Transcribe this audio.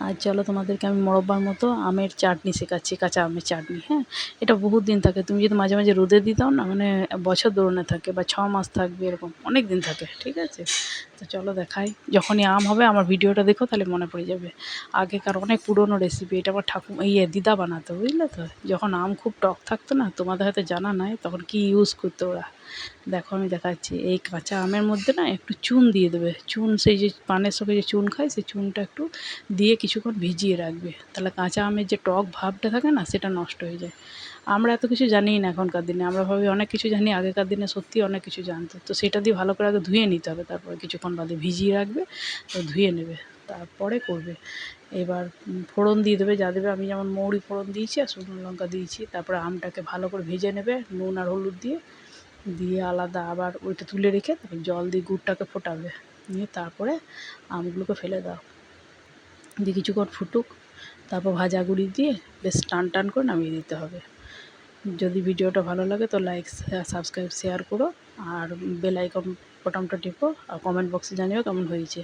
আর চলো তোমাদেরকে আমি মরব্বার মতো আমের চাটনি শেখাচ্ছি, কাঁচা আমের চাটনি হ্যাঁ? এটা বহুত দিন থাকে, তুমি যদি মাঝে মাঝে রোদে দিতাম না মানে বছর দৌড়ানো থাকে বা ছ মাস থাকবে এরকম, অনেক দিন থাকে, ঠিক আছে? তো চলো দেখাই। যখনই আম হবে, আমার ভিডিওটা দেখো, তাহলে মনে পড়ে যাবে। আগেকার অনেক পুরনো রেসিপি এটা আমার ঠাকুর ইয়ে দিদা বানাতো, বুঝলে তো? যখন আম খুব টক থাকতো না, তোমাদের হয়তো জানা নাই, তখন কি ইউজ করতো ওরা? দেখো, আমি দেখাচ্ছি। এই কাঁচা আমের মধ্যে না একটু চুন দিয়ে দেবে। চুন, সেই যে পানের সঙ্গে যে চুন খায়, সেই চুনটা একটু দিয়ে কিছুক্ষণ ভিজিয়ে রাখবে। তাহলে কাঁচা আমের যে টক ভাবটা থাকে না, সেটা নষ্ট হয়ে যায়। আমরা এত কিছু জানি না এখনকার দিনে। আমরা ভাবি অনেক কিছু জানি, আগেকার দিনে সত্যি অনেক কিছু জানতো। তো সেটা দিয়ে ভালো করে আগে ধুয়ে নিতে হবে, তারপরে কিছুক্ষণ বাদে ভিজিয়ে রাখবে, তো ধুয়ে নেবে, তারপরে করবে। এবার ফোড়ন দিয়ে দেবে, যা দেবে, আমি যেমন মৌরি ফোড়ন দিয়েছি আর শুকনো লঙ্কা দিয়েছি, তারপরে আমটাকে ভালো করে ভেজে নেবে, নুন আর হলুদ দিয়ে। দিয়ে আলাদা আবার ওইটা তুলে রেখে তারপর জল দিয়ে গুড়টাকে ফোটাবে। নিয়ে তারপরে আমগুলোকে ফেলে দাও। দিয়ে কিছুক্ষণ ফুটুক, তারপর ভাজা গুঁড়ি দিয়ে বেশ টান টান করে নামিয়ে দিতে হবে। যদি ভিডিওটা ভালো লাগে তো লাইক সাবস্ক্রাইব শেয়ার করো। আর বেল আইকন বটনটা টিপো। আর কমেন্ট বক্সে জানিও কেমন হয়েছে।